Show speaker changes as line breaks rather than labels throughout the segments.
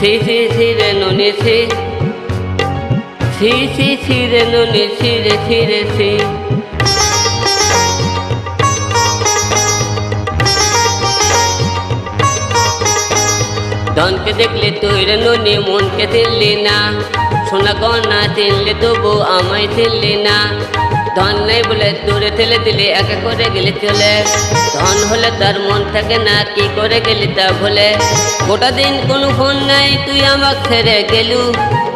ছি ছি ছি রে নুনি ছি ছি ছি ছি রে নুনি ছি রে, সি ধনকে দেখলে তুই রে নুনি, মনকে চিনলি না। সোনা গহনা চিনলে তবু আমায় চিনলি না। ধন নাই বলে দূরে ঠেলে দিলে একা করে গেলে চলে। ধন হলে তার মন থাকে না, কি করে গেলি তা ভুলে। গোটা দিন কোনো ফোন নাই, তুই আমার ছেড়ে গেলু।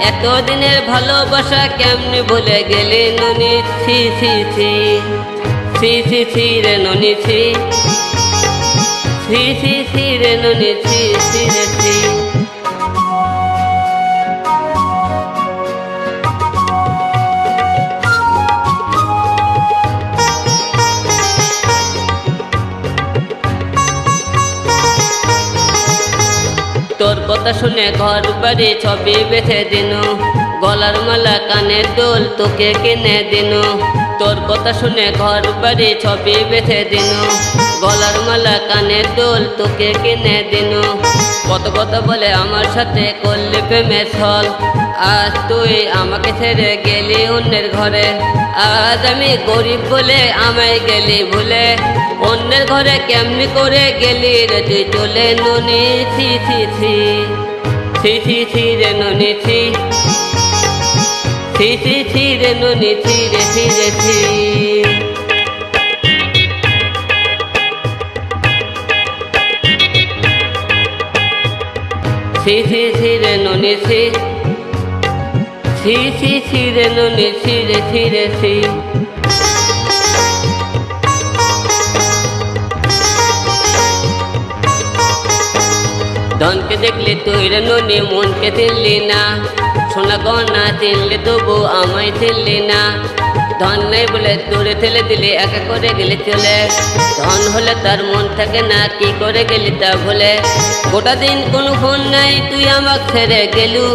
এতদিনের ভালোবাসা কেমনি ভুলে গেলি ননি? ছি ছি ছি। ছি ছি ছি রে ননি, ছি। ছি ছি ছি রে ননি, ছি ছি তোর কথা শুনে ঘর বাড়ি ছবি বেঁধে দিন। গলার মালা কানের দোল তোকে কিনে দিন। তোর কথা শুনে ঘর বাড়ি ছবি বেঁধে দিন। গলার মালা কানের দোল তোকে কিনে দিন। কত কত বলে আমার সাথে করলে প্রেমের ছল আজ তুই আমাকে ছেড়ে গেলি অন্যের ঘরে। আজ আমি গরিব বলে আমায় গেলি ভুলে। অন্যের ঘরে কেমনি করে গেলি রে তুই চলে নুনি? ছি ছি ছি। ছি ছি ছি রে নুনি, ছি। ছি ছি ছি রে নুনি, ছি রে ছি রে, ছি। ছি ছি ছি রে নুনি, ছি। ছি ছি ছি রে নুনি, ছি রে ছি রে, ছি। ধনকে দেখলে তুই রে নুনি, মনকে চিনলি না। সোনা গহনা চিনলে তবু আমায় চিনলি না। ধন নাই বলে দূরে ঠেলে দিলে, একা করে গেলে চলে। ধন হলে তার মন থাকে না, কি করে গেলি তা ভুলে। গোটা দিন কোনো ফোন নাই, তুই আমাকে ছেড়ে গেলু।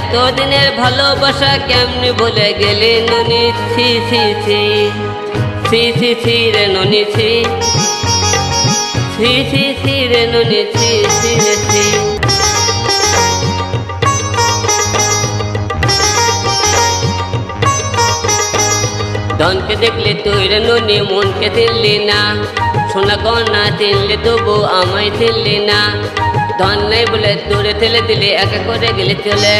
এত দিনের ভালোবাসা কেমনি ভুলে গেলি নুনি? ছি ছি ছি। ছি ছি ছি রে নুনি, ছি। ছি ছি ছি রে নুনি, ছি ছি ধনকে দেখলে তুই রে নুনি, মনকে চিনলি না। সোনা গহনা চিনলে তবু আমায় চিনলি না। ধন নাই বলে দূরে ঠেলে দিলে, একা করে গেলে চলে।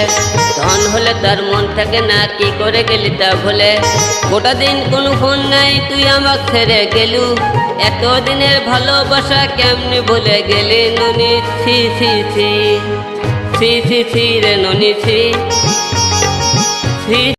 ধন হলে তার মন থাকে না, কি করে গেলি তা ভুলে। গোটা দিন কোনো ফোন নাই, তুই আমাকে ছেড়ে গেলু। এত দিনের ভালোবাসা কেমনি ভুলে গেলি নুনি? ছি ছি ছি। ছি ছি ছি রে নুনি, ছি। ছি।